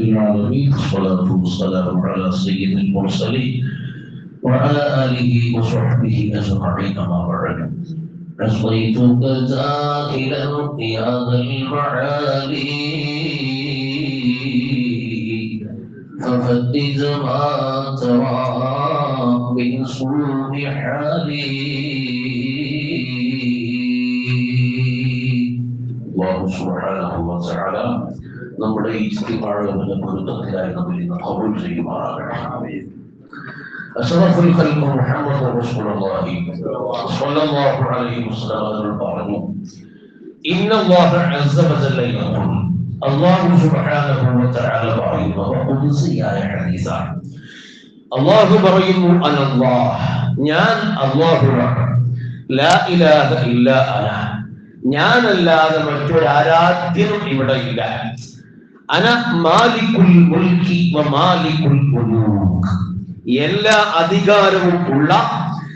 العالمين الصلاة والسلام على سيد المرسلين وعلى آله وصحبه أجمعين أما بعد. أصليتك زاهلا يا ذا المعالي ففتش ما ترى من سوء حالي. الله سبحانه وتعالى നമ്മുടെ ഈ സ്ഥിതിമാഴവന്റെ പൊരുത്തത്തിലായി നമ്മൾ ഇന്ന് കബൂൽ ചെയ്യുമാറാകട്ടെ أشرف الخلق محمد رسول الله صلى الله عليه وسلم പറഞ്ഞു إن الله عز وجل يقول الله سبحانه وتعالى പറയുന്നു ഖുദ്സിയായ ഹദീസാണ് അല്ലാഹു പറയുന്നു അനല്ലാഹ് ഞാൻ അല്ലാഹുവാണ് ലാ ഇലാഹ ഇല്ലാ അന ഞാനല്ലാതെ മറ്റൊരു ആരാധ്യനും ഇവിടെ ഇല്ല എല്ലാ അധികാരവും ഉള്ള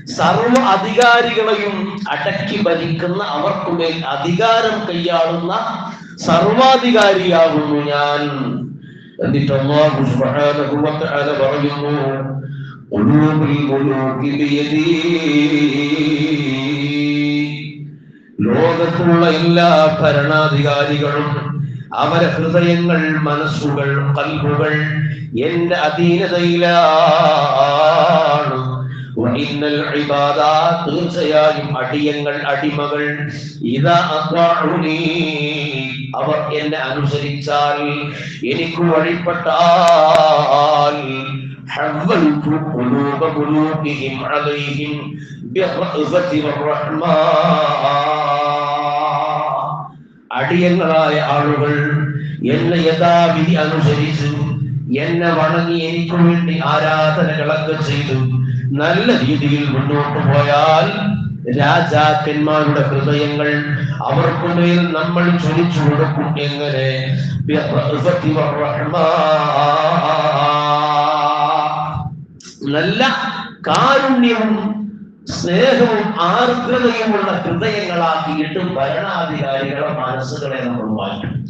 സർവ അധികാരികളെയും അടക്കി ഭരിക്കുന്ന അവർക്കുമേൽ അധികാരം കൈയാളുന്ന സർവാധികാരിയാകുന്നു ഞാൻ. എന്നിട്ട് പറയുന്നു ലോകത്തുള്ള എല്ലാ ഭരണാധികാരികളും അവരെ ഹൃദയങ്ങൾ മനസ്സുകൾ കൽബുകൾ എന്റെ അധീനതയിലാണ് വഇന്നൽ ഇബാദ തീർച്ചയായും അടിയങ്ങൾ അടിമകൾ ഇതാ അത്വാഉനി അവർ എന്നെ അനുസരിച്ചാൽ എനിക്ക് വഴിപ്പെട്ടാൽ حولت قلوب قلوبهم عليهم بالرأفة والرحمة അടിയങ്ങളായ ആളുകൾ എന്നെ യഥാവിധി അനുസരിച്ചു എന്നെ വണങ്ങി എനിക്ക് വേണ്ടി ആരാധനകളൊക്കെ ചെയ്തു. നല്ല രീതിയിൽ മുന്നോട്ട് പോയാൽ രാജാക്കന്മാരുടെ ഹൃദയങ്ങൾ അവർക്ക് മേൽ നമ്മൾ ചൊലിച്ചു കൊടുക്കും. എങ്ങനെ. നല്ല കാരുണ്യവും സ്നേഹവും ആർദ്രതയുമുള്ള ഹൃദയങ്ങളാക്കിയിട്ട് ഭരണാധികാരികളെ മനസ്സുകളെ നമ്മൾ മാറ്റും.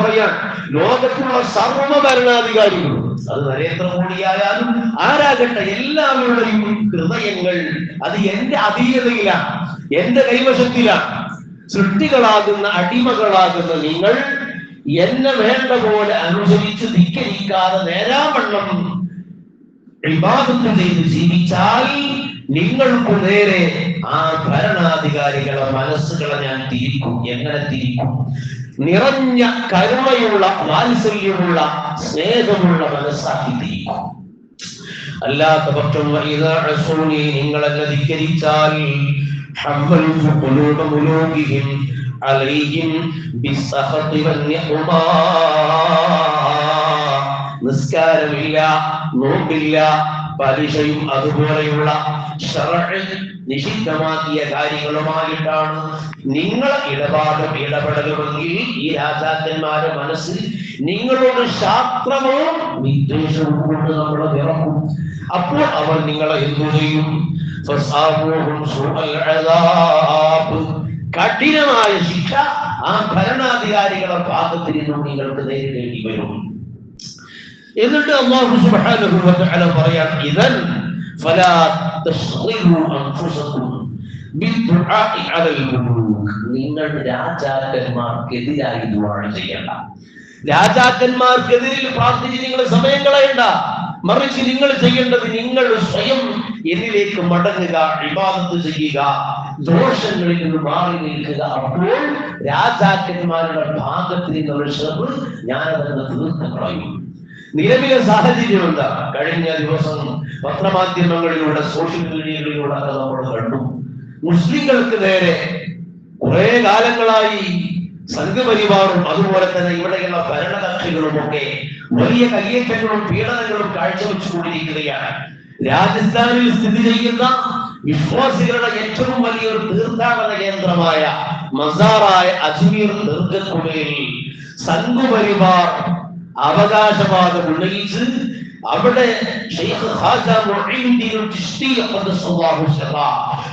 പറയാൻ ലോകത്തുള്ള സർവ ഭരണാധികാരികളും അത് നരേന്ദ്രമോദിയായാലും ആരാകട്ടെ എല്ലാവരുടെയും ഹൃദയങ്ങൾ അത് എന്റെ അധീനതയിലാണ് എന്റെ കൈവശത്തിലാണ്. സൃഷ്ടികളാകുന്ന അടിമകളാകുന്ന നിങ്ങൾ എന്നെ വേണ്ട പോലെ അനുസരിച്ച് ധിക്കരിക്കാതെ നേരാവണ്ണം ഇബാദത്ത് ചെയ്ത് ജീവിച്ചാൽ നിങ്ങൾക്ക് നേരെ ആ ഭരണാധികാരികളെ മനസ്സുകളെ ഞാൻ തിരിക്കും. എങ്ങനെ തിരിക്കും? നിറഞ്ഞ കരുണയുള്ള വാത്സല്യമുള്ള സ്നേഹമുള്ള മനസ്സാക്കി തിരിക്കും. അല്ലാത്ത പക്ഷം നിങ്ങൾ ധിക്കരിച്ചാൽ അലൈഹിം ബിസ്സഖതി വന്നിഹ്മാ നിസ്കാരമില്ല നോമ്പില്ല പലിശയും അതുപോലെയുള്ള നിഷിദ്ധമാക്കിയ കാര്യങ്ങളുമായിട്ടാണ് നിങ്ങൾ ഇടപാടും ഇടപെടലുമെങ്കിൽ ഈ രാജാക്കന്മാരുടെ മനസ്സിൽ നിങ്ങളോട് ശാസ്ത്രമോ വിദ്വേഷവും കൊണ്ട് നമ്മളെ നിറക്കും അപ്പോൾ അവർ നിങ്ങളെ എന്തു. കഠിനമായ ശിക്ഷ ആ ഭരണാധികാരികളെ ഭാഗത്തിൽ നിന്നും നിങ്ങൾക്ക് നേരിടേണ്ടി വരും എന്നിട്ട് അല്ലാഹു സുബ്ഹാനഹു വ തആല പറയാൻ ഇദൻ ഫലാ തശ്ഗിലു അൻഫുസകും ബിദ്ദുആഇ അലൽ മുലൂക് നിങ്ങൾ രാജാക്കന്മാർക്കെതിരായി ചെയ്യണ്ട. രാജാക്കന്മാർക്കെതിരിൽ പ്രാർത്ഥിച്ച് നിങ്ങൾ സമയം കളയണ്ട. മറിച്ച് നിങ്ങൾ ചെയ്യേണ്ടത് നിങ്ങൾ സ്വയം എന്നിലേക്ക് മടങ്ങുക വിവാദത്ത് ചെയ്യുക ദോഷങ്ങളിൽ നിന്ന് മാറി നിൽക്കുക. അപ്പോൾ രാജാക്കന്മാരുടെ ഭാഗത്ത് നിന്നുള്ള ശ്രമം ഞാനതെന്ന് തീർത്ത് കളയും. നിലവിലെ സാഹചര്യം എന്താ? കഴിഞ്ഞ ദിവസം പത്രമാധ്യമങ്ങളിലൂടെ സോഷ്യൽ മീഡിയകളിലൂടെ നമ്മൾ കണ്ടു. മുസ്ലിങ്ങൾക്ക് നേരെ കുറെ കാലങ്ങളായി സംഘപരിവാറും അതുപോലെ തന്നെ ഇവിടെയുള്ള ഭരണകക്ഷികളും ഒക്കെ വലിയ കയ്യേറ്റങ്ങളും പീഡനങ്ങളും കാഴ്ചവെച്ചുകൊണ്ടിരിക്കുകയാണ്. രാജസ്ഥാനിൽ സ്ഥിതി ചെയ്യുന്ന വിശ്വാസികളുടെ ഏറ്റവും വലിയൊരു തീർത്ഥാടന കേന്ദ്രമായ മസാറായ അജ്മീർ ദീർഘക്കുമയിൽ സംഘപരിവാർ അവകാശവാദം ഉന്നയിച്ച് അവിടെ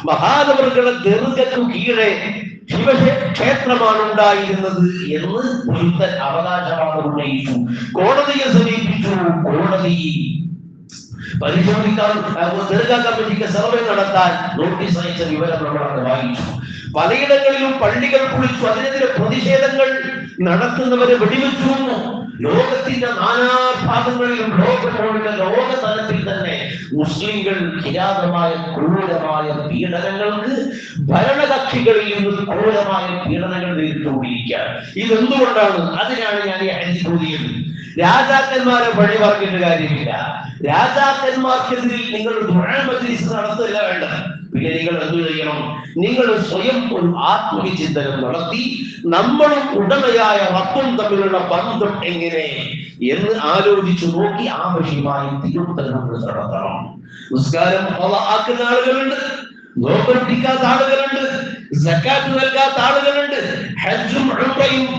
മഹാനവറുകളുടെ ദീർഘക്കു കീഴെ ശിവക്ഷേത്രമാണ് ഉണ്ടായിരുന്നത് എന്ന് ഒരുത്തൻ അവകാശവാദം ഉന്നയിച്ചു കോടതിയെ സമീപിച്ചു. കോടതി പരിശോധിക്കാൻ ദീർഘ കമ്മിറ്റിക്ക് സർവേ നടത്താൻ നോട്ടീസ് അയച്ച വിവരം നമ്മളൊക്കെ വായിച്ചു. പലയിടങ്ങളിലും പള്ളികൾ കുളിച്ചു. അതിനെതിരെ പ്രതിഷേധങ്ങൾ നടത്തുന്നവരെ വെടിവെച്ചു. ലോകത്തിന്റെ നാനാഭാഗങ്ങളിലും ലോകത്തോടുള്ള ലോക തലത്തിൽ തന്നെ മുസ്ലിങ്ങൾ കിരാതമായ ക്രൂരമായ പീഡനങ്ങൾക്ക് ഭരണകക്ഷികളിൽ നിന്ന് ക്രൂരമായ പീഡനങ്ങൾ നേരിട്ടുകൊണ്ടിരിക്കുകയാണ്. ഇതെന്തുകൊണ്ടാണ്? അതിനാണ് ഞാൻ ഈ അനുഭൂതിയത് രാജാക്കന്മാരെ വഴി പറഞ്ഞിട്ട് കാര്യമില്ല. രാജാക്കന്മാർക്കെതിരിൽ നിങ്ങൾ ദുഴമദ്രീസ് നടത്തില്ല വേണ്ട പിന്നെ നിങ്ങൾ എന്തു ചെയ്യണം? നിങ്ങൾ സ്വയം ഒരു ആത്മവിചിന്തനം നടത്തി നമ്മളും ഉടമയായ റബ്ബും തമ്മിലുള്ള ബന്ധം എങ്ങനെ എന്ന് ആലോചിച്ചു നോക്കി ആവശ്യമായി നമ്മൾ നടത്തണം. നിസ്കാരം ആക്കുന്ന ആളുകളുണ്ട്. നോക്കാത്ത ആളുകളുണ്ട്. സക്കാത്ത് നൽകാത്ത ആളുകളുണ്ട്. ഹജ്ജും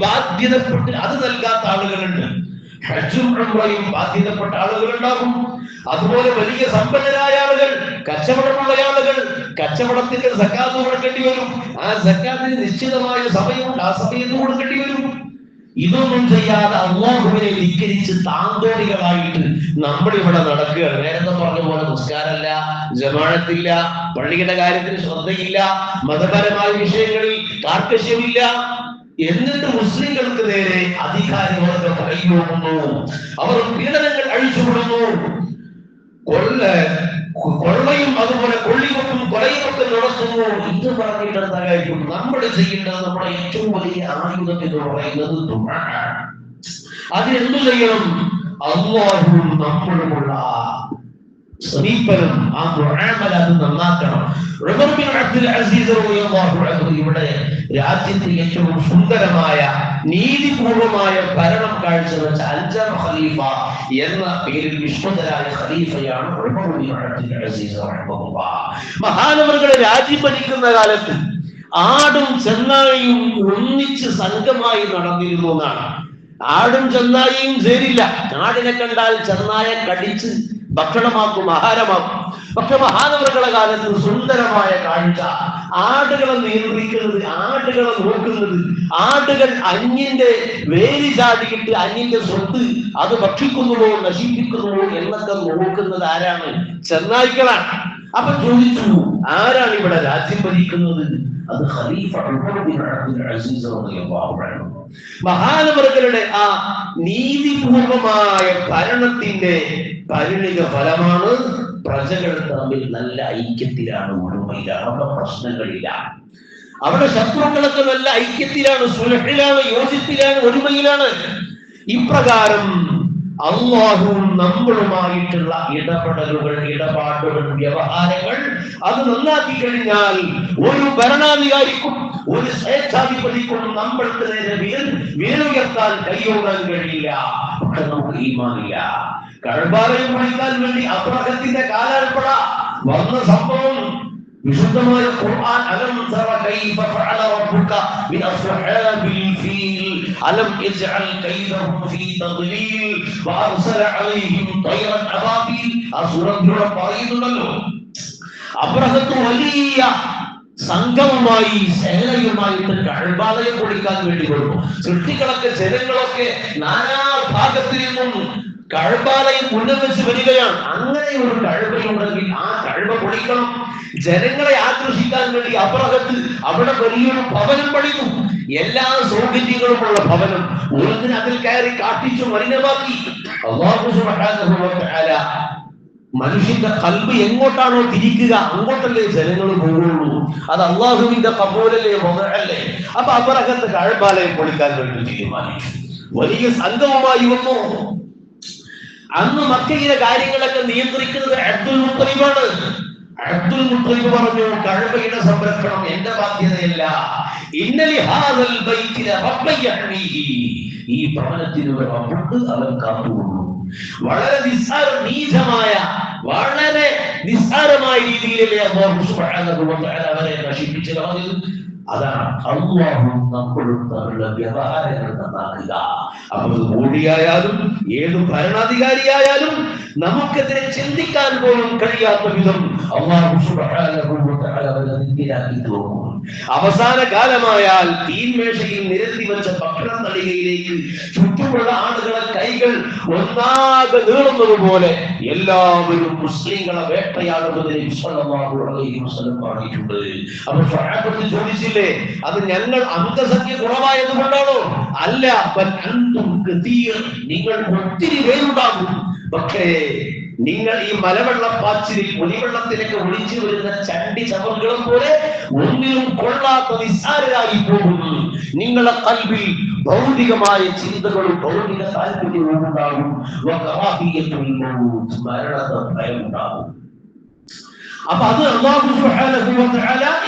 ബാധ്യതപ്പെട്ട് അത് നൽകാത്ത ആളുകളുണ്ട്. ഹജ്ജും ഉംറയും ബാധ്യതപ്പെട്ട ആളുകളുണ്ടാകും. അതുപോലെ വലിയ സമ്പന്നരായ ആളുകൾ കച്ചവടമുള്ള ആളുകൾ കച്ചവടത്തിന്റെ സക്കാത്ത് കൊടുക്കേണ്ടി വരും. ആ സക്കാത്തിന് നിശ്ചിതമായ സമയമുണ്ട് ആ സമയത്ത് കൊടുക്കേണ്ടി വരും. ഇതൊന്നും ചെയ്യാതെ അള്ളാഹുവിനെ ധിക്കരിച്ച് താന്തോടികളായിട്ട് നമ്മൾ ഇവിടെ നടക്കുകയാണ്. നേരത്തെ പറഞ്ഞ പോലെ നിസ്കാരമല്ല ജമാഴത്തില്ല പള്ളിയുടെ കാര്യത്തിൽ ശ്രദ്ധയില്ല മതപരമായ വിഷയങ്ങളിൽ കാർക്കശ്യമില്ല എന്നിട്ട് മുസ്ലിങ്ങൾക്ക് നേരെ അധികാരികളൊക്കെ കൈയോടുന്നു അവർ പീഡനങ്ങൾ അഴിച്ചുവിടുന്നു കൊള്ള കൊള്ളയും അതുപോലെ കൊള്ളികൊട്ടും കൊലയുമൊക്കെ നടത്തുന്നു ഇത് പറഞ്ഞിട്ട് എന്താ കാര്യം? നമ്മൾ ചെയ്യേണ്ടത് നമ്മുടെ ഏറ്റവും വലിയ ആയുധം എന്ന് പറയുന്നത് ദുആ. അതിനെന്തു ചെയ്യണം? അള്ളാഹുവും നമ്മളുമുള്ള സമീപനം ആ മുആമല അത് നന്നാക്കണം. അബ്ദുൽ അസീസ് ഇവിടെ രാജ്യത്തിൽ ഏറ്റവും സുന്ദരമായ നീതിപൂർവമായ ഭരണം കാഴ്ചവെച്ച അഞ്ചാം ഖലീഫ എന്ന പേരിൽ വിശ്വതരായ ഖലീഫയാണ് അബ്ദുൽ അസീസ് മഹാനവറുകളെ രാജ്യം ഭരിക്കുന്ന കാലത്ത് ആടും ചെന്നായും ഒന്നിച്ച് സംഘമായി നടന്നിരുന്നു എന്നാണ്. ആടും ചെന്നായിയും ചേരില്ല. ആടിനെ കണ്ടാൽ ചെന്നായ കടിച്ച് ഭക്ഷണമാക്കും ആഹാരമാക്കും. പക്ഷെ മഹാനവരുടെ കാലത്ത് സുന്ദരമായ കാഴ്ച. ആടുകളെ നിയന്ത്രിക്കുന്നത് ആടുകളെ നോക്കുന്നത്. ആടുകൾ അന്യന്റെ വേലി ചാടിയിട്ട് അന്യന്റെ സ്വത്ത് അത് ഭക്ഷിക്കുന്നുവോ നശിപ്പിക്കുന്നുവോ എന്നൊക്കെ നോക്കുന്നത് ആരാണ്? ചെന്നായ്ക്കളാണ്. അപ്പൊ ചോദിച്ചു ആരാണ് ഇവിടെ രാജ്യം ഭരിക്കുന്നത്? അത് ഖലീഫ ആ നീതിപൂർവമായ ഭരണത്തിന്റെ പരിണിത ഫലമാണ് പ്രജകൾ തമ്മിൽ നല്ല ഐക്യത്തിലാണ് ഉടമയില്ല അവിടെ പ്രശ്നങ്ങളില്ല. അവിടെ ശത്രുക്കളൊക്കെ നല്ല ഐക്യത്തിലാണ് സുലഹിലാണ് യോജിപ്പിലാണ് ഒരുമയിലാണ്. ഇപ്രകാരം അള്ളാഹുവും നമ്മളുമായിട്ടുള്ള ഇടപെടലുകൾ ഇടപാടുകൾ വ്യവഹാരങ്ങൾ അത് നന്നാക്കി കഴിഞ്ഞാൽ ഒരു ഭരണാധികാരിക്കും ഒരു സ്വേച്ഛാധിപതിക്കും നമ്മൾക്ക് നേരെ വീർ വീണുയർത്താൻ കൈയോടാൻ കഴിയില്ല. പക്ഷെ നമുക്ക് ഈമാനില്ല കഴമ്പാലയം പഠിക്കാൻ വേണ്ടി അബ്രഹത്തിന്റെ കാലാൽപ്പട വന്ന സംഭവം വിശുദ്ധമായ ഖുർആൻ അലം തറ കൈഫ ഫഅല റബ്ബുക ബിഅസ്ഹാബിൽ ഫീൽ അലം يجعل كيدهم ഫീ തദ്ലീൽ വഅർസല അലൈഹിം طيرا أبابيل؟ സൂറത്തിലൂടെ പറയുന്നുണ്ടല്ലോ അബ്രഹത്ത് വലിയ സംഘവുമായി സേനയുമായിട്ട് കഴിവാലയം പൊളിക്കാൻ വേണ്ടി കൊടുക്കും. സൃഷ്ടികളൊക്കെ ജനങ്ങളൊക്കെ നാനാ ഭാഗത്തിൽ നിന്നും കഴബാലയം മുന്നിൽ വെച്ച് വരികയാണ്. അങ്ങനെ ഒരു കഴബയുണ്ടെങ്കിൽ ആ കഴബ പൊളിക്കണം. ജനങ്ങളെ ആകർഷിക്കാൻ വേണ്ടി അപ്രഹത്ത് അവിടെ വലിയൊരു ഭവനം പണിതു. എല്ലാ സൗകര്യങ്ങളുമുള്ള ഭവനം ഉറങ്ങിന് അതിൽ കയറി കാട്ടിച്ചു മലിനമാക്കി. മനുഷ്യന്റെ കൽബ് എങ്ങോട്ടാണോ തിരിക്കുക അങ്ങോട്ടല്ലേ ജനങ്ങൾ പോകുള്ളൂ. അത് അള്ളാഹുവിന്റെ കബൂലല്ലേ മുതലല്ലേ അപ്പൊ അബ്രഹത്ത് കഴബാലയം പൊളിക്കാൻ വേണ്ടി തീരുമാനിച്ചു. വലിയ സംഘവുമായി വന്നു. അന്ന് മക്കയിലെ കാര്യങ്ങളൊക്കെ നിയന്ത്രിക്കുന്നത് അബ്ദുൽ മുത്തലിബാണ്. അബ്ദുൽ മുത്തലിബ് പറഞ്ഞു കഴബയുടെ സംരക്ഷണം എന്റെ ബാധ്യതയല്ല. ഇന്നലി ഹാദൽ ബൈത്തില ഈ ഭവനത്തിന് ഒരു റബ്ബുണ്ട് അവൻ കാത്തുകൊള്ളു വളരെ നിസ്സാര നീചമായ വളരെ നിസ്സാരമായ രീതിയിലല്ലേ അള്ളാഹു സുബ്ഹാനഹു വ തആല അവരെ നശിപ്പിച്ചത്. അതാണ് അള്ളാഹു നമ്മളും തമ്മിലുള്ള വ്യവഹാരങ്ങൾ നന്നാക്കുക അപ്പോൾ മോഡിയായാലും ഏത് ഭരണാധികാരിയായാലും നമുക്കെതിരെ ചിന്തിക്കാൻ പോലും കഴിയാത്ത വിധം അവസാന കാലമായാൽ തീൻമേശയിൽ നിരത്തി വെച്ച ഭക്ഷണം നടികയിലേക്ക് ചുറ്റുമുള്ള ആളുകളെ കൈകൾ ഒന്നാകെ നീളുന്നത് പോലെ എല്ലാവരും മുസ്ലിങ്ങളെ വേട്ടയാടുന്നതിനെ പറഞ്ഞിട്ടുണ്ട്. അപ്പൊ ചോദിച്ചില്ലേ അത് ഞങ്ങൾ അംഗസംഖ്യ കുറവായത് കൊണ്ടാണോ അല്ല നിങ്ങൾ ഒത്തിരി പേരുണ്ടാകും പക്ഷേ നിങ്ങൾ ഈ മലവെള്ളപ്പാച്ചിലിൽ ഒലിവെള്ളത്തിലേക്ക് ഒളിച്ചു വരുന്ന ചണ്ടി ചവറുകളും പോലെ ഒന്നിനും കൊള്ളാത്ത നിസ്സാരരായി പോകുന്നു നിങ്ങളെ കൽവിൽ ഭൗതികമായ ചിന്തകളും ഭൗതിക താല്പര്യവും ഉണ്ടാകും. വകറാഹിയത്തുൽ ഭയം ഉണ്ടാകും അപ്പൊ അത് അള്ളാഹു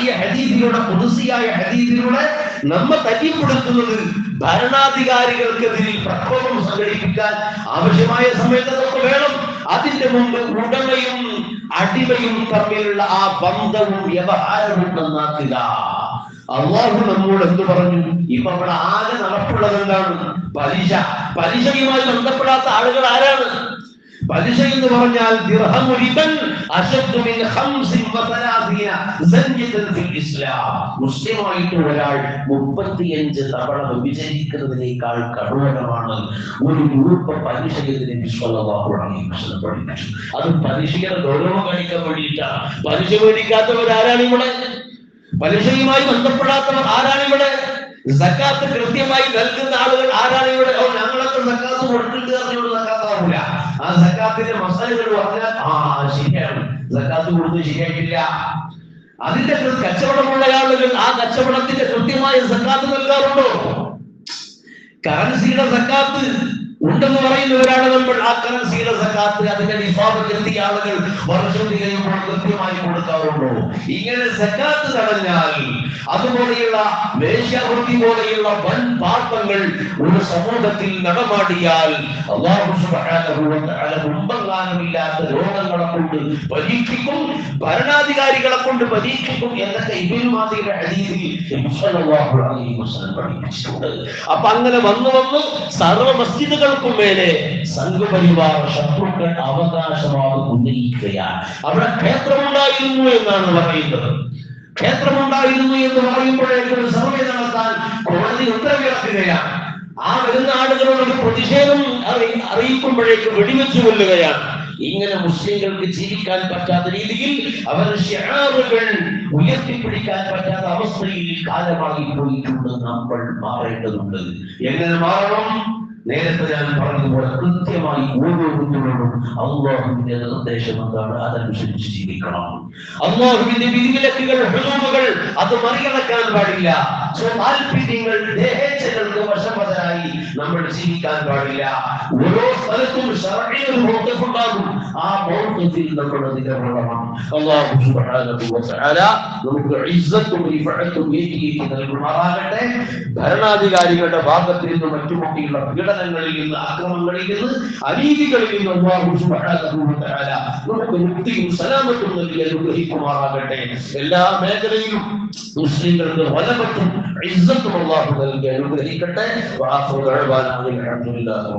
ഈ ഹദീദിലൂടെ പുതുസിയായ ഹദീസിലൂടെ നമ്മെ തല്ലിപ്പെടുത്തുന്നത് ഭരണാധികാരികൾക്കെതിരെ പ്രക്ഷോഭം സംഘടിപ്പിക്കാൻ ആവശ്യമായ സമയത്ത് നമുക്ക് വേണം. അതിന്റെ മുമ്പ് ഉടമയും അടിമയും തമ്മിലുള്ള ആ ബന്ധവും വ്യവഹാരവും നന്നാക്കുക അള്ളാഹു നമ്മോട് എന്ത് പറഞ്ഞു? ഇപ്പൊ അവിടെ ആകെ നടപ്പുള്ളത് എന്താണ്? പലിശ. പലിശയുമായി ബന്ധപ്പെടാത്ത ആളുകൾ ആരാണ്? പലിശ എന്ന് പറഞ്ഞാൽ മുസ്ലിമായിട്ട് ഒരാൾ 35 തവണ വ്യഭിചരിക്കുന്നതിനേക്കാൾ കഠോരമാണ് ഒരു ഗ്രൂപ്പ് അലൈഹി വസല്ലം പഠിപ്പിച്ചു. അത് പലിശയുടെ ഗൗരവം കാണിക്കാൻ വേണ്ടിയിട്ടാണ് പലിശ മേടിക്കാത്തവർ ആരാണ് ഇവിടെ? പലിശയുമായി ബന്ധപ്പെടാത്തവർ ആരാണ് ഇവിടെ? സക്കാത്ത് കൃത്യമായി നൽകുന്ന ആളുകൾ ആരാണ് ഇവിടെ? ഞങ്ങളൊക്കെ സക്കാത്ത് കൊടുത്തിട്ട് സക്കാത്താവൂല ആ സക്കാത്തിന്റെ മസാലകൾ പറഞ്ഞാൽ ആ ശരിയാണ്. സക്കാത്ത് കൊടുത്ത് ശരിയായിട്ടില്ല അതിന്റെ കച്ചവടമുള്ള ആളുകൾ ആ കച്ചവടത്തിന്റെ കൃത്യമായ സക്കാത്ത് നൽകാറുണ്ടോ? കറൻസിയുടെ സക്കാത്ത് ഉണ്ടെന്ന് പറയുന്നവരാണ് നമ്മൾ. ആ കറൻസിയുടെ സക്കാത്ത് അതിന്റെ നിഫാബ് എത്തിയ ആളുകൾ വർഷം തികയുമ്പോൾ കൊടുക്കാറുണ്ടോ ഇങ്ങനെ സക്കാത്ത് തടഞ്ഞാൽ അതുപോലെയുള്ള വേശ്യാവൃത്തി പോലെയുള്ള വൻ പാപങ്ങൾ ഒരു സമൂഹത്തിൽ നടമാടിയാൽ മുമ്പെങ്ങാനുമില്ലാത്ത രോഗങ്ങളെ കൊണ്ട് പരീക്ഷിക്കും ഭരണാധികാരികളെ കൊണ്ട് പരീക്ഷിക്കും എന്നൊക്കെ അലൈഹി പഠിപ്പിച്ചിട്ടുണ്ട്. അപ്പൊ അങ്ങനെ വന്നു വന്നു സർവ മസ്ജിദുകൾക്കും മേലെ സംഘപരിവാർ ശത്രുക്കൾ അവകാശവാദം ഉന്നയിക്കുകയാണ്. അവിടെ ക്ഷേത്രമുണ്ടായിരുന്നു എന്നാണ് പറയുന്നത്. ക്ഷേത്രമുണ്ടായിരുന്നു എന്ന് പറയുമ്പോഴേക്കും സർവേ നടത്താൻ കോടതി ഉത്തരവിറക്കുകയാണ്. ആ വരുന്ന ആളുകളോട് പ്രതിഷേധം അറി- അറിയിക്കുമ്പോഴേക്കും വെടിവെച്ചു കൊല്ലുകയാണ്. ഇങ്ങനെ മുസ്ലിങ്ങൾക്ക് ജീവിക്കാൻ പറ്റാത്ത രീതിയിൽ അവർ ഷിയാറുകൾ ഉയർത്തിപ്പിടിക്കാൻ പറ്റാത്ത അവസ്ഥയിൽ കാലമായി പോയിട്ടുണ്ട് നമ്മൾ മാറേണ്ടതുണ്ട്. എങ്ങനെ മാറണം? നേരത്തെ ഞാൻ പറഞ്ഞതുപോലെ കൃത്യമായി ഓരോ ഓരോരുത്തരോടും അള്ളാഹുവിന്റെ നിർദ്ദേശം എന്താണ്? അതനുസരിച്ച് ജീവിക്കണം. അള്ളാഹുവിന്റെ വിധിവിലക്കുകൾ അത് മറികടക്കാൻ പാടില്ല. സ്വതാൽപര്യങ്ങൾ ദേഹേച്ഛകൾക്ക് വശംവശരായി നമ്മൾ ജീവിക്കാൻ പാടില്ല. ഓരോ സ്ഥലത്തും ഒരു മൗഖിഫ് ഉണ്ടാകും ആ മൗഖിഫിൽ നമ്മൾ നിലകൊള്ളണം അല്ലാഹു സുബ്ഹാനഹു വ തആല നമുക്ക് ഇസ്സത്തും റിഫഅത്തും ഏകീകരിച്ച് നൽകുമാറാകട്ടെ. ഭരണാധികാരികളുടെ ഭാഗത്തിൽ നിന്ന് മറ്റുമൊക്കെയുള്ള പീഡനങ്ങളിൽ നിന്ന് അക്രമങ്ങളിൽ നിന്ന് അനീതികളിൽ നിന്ന് സുബ്ഹാനഹു വ തആല നമുക്ക് മുക്തിയും സലാമത്തും നൽകി അനുഗ്രഹിക്കുമാറാകട്ടെ. എല്ലാ മേഖലയിലും മുസ്ലിങ്ങൾക്ക് വലപറ്റും ഇസ്സത്തും അള്ളാഹു നൽകി അനുഗ്രഹിക്കട്ടെ. واخر الحمد لله